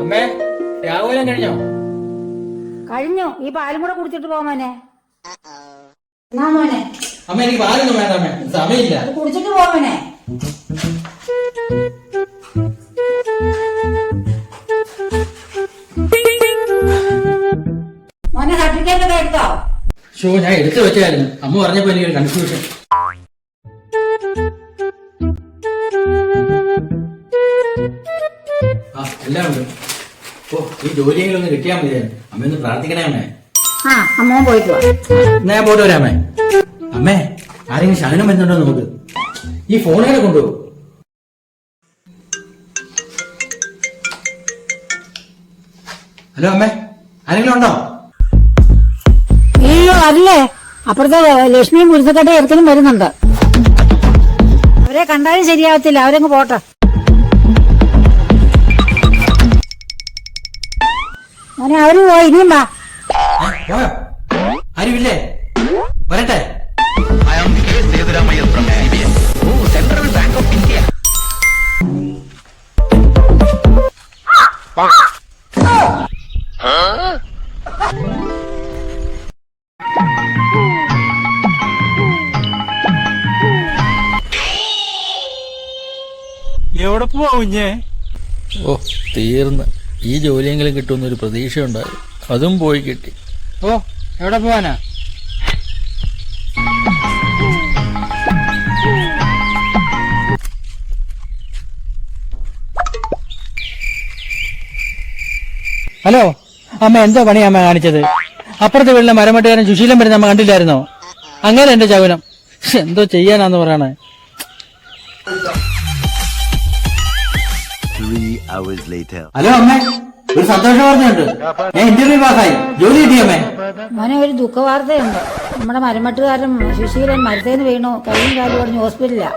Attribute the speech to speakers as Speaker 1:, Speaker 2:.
Speaker 1: അമ്മേ രാഹുലം കഴിഞ്ഞോ?
Speaker 2: കഴിഞ്ഞു? ഈ പാലും കൂടെ കുടിച്ചിട്ട് പോ മോനെ. മോനെ?
Speaker 1: അമ്മ എനിക്ക് പാലൊന്നും വേണ്ട അമ്മേ. സമയമില്ല.
Speaker 2: അത് കുടിച്ചിട്ട് പോ മോനെ. മോനെ സർട്ടിഫിക്കറ്റ് ഒക്കെ എടുത്തോ?
Speaker 1: ഷോ ഞാൻ എടുത്തു വെച്ചായിരുന്നു അമ്മ പറഞ്ഞപ്പോ എനിക്ക് കൺഫ്യൂഷൻ എല്ലാം ഉണ്ട്. ഓ ഈ ജോലിയെങ്കിലും ഒന്ന് കിട്ടിയാൽ മതിയായിരുന്നു അമ്മ ഒന്ന് പ്രാർത്ഥിക്കണേ അമ്മേ.
Speaker 2: ആ അമ്മ പോയിട്ട് വാ.
Speaker 1: എന്നാ ഞാൻ പോയിട്ട് വരാമേ അമ്മേ. ആരെങ്കിലും ശകനം വരുന്നുണ്ടോ നോക്ക് ഈ കൊണ്ടുപോകും? ഹലോ അമ്മേ. ആരെങ്കിലും ഉണ്ടോ?
Speaker 2: അയ്യോ അല്ലേ? അപ്പുറത്തെ ലക്ഷ്മിയും കുരുത്തക്കട്ട ഇറക്കലും വരുന്നുണ്ട്. അവരെ കണ്ടാലും ശരിയാവത്തില്ല. അവരങ്ങ് പോട്ടെ. മോനെ അവർ പോയി ഇനിയും വാ
Speaker 1: ആരുമില്ലേ വരട്ടെ.
Speaker 3: Oh, Central Bank of India.
Speaker 4: എവിടെ പോവാ കുഞ്ഞേ
Speaker 5: ഓ തീർന്ന് ഈ ജോലിയെങ്കിലും കിട്ടുമെന്നൊരു പ്രതീക്ഷയുണ്ടായി അതും പോയി കിട്ടി.
Speaker 1: ഓ എവിടെ പോവാനാ? ഹലോ അമ്മ എന്തോ പണി അമ്മ കാണിച്ചത്? അപ്പുറത്തെ വീട്ടിലെ മരമട്ടുകാരൻ സുശീലൻ വരുന്ന അമ്മ കണ്ടില്ലായിരുന്നോ? അങ്ങനെ എന്റെ ചവനം എന്തോ ചെയ്യാനാന്ന് പറയണേ. ഹലോ അമ്മേ ഒരു സന്തോഷ വാർത്തയുണ്ട്. ഞാൻ ഇന്റർവ്യൂ പാസ്സായി ജോലി കിട്ടി അമ്മേ.
Speaker 2: മോനെ ഒരു ദുഃഖവാർത്തയുണ്ട്. നമ്മുടെ മരമട്ടുകാരൻ സുശീലൻ മരത്തേന്ന് വീണു. കൈയും കാലും പറഞ്ഞ് ഹോസ്പിറ്റലിലാ.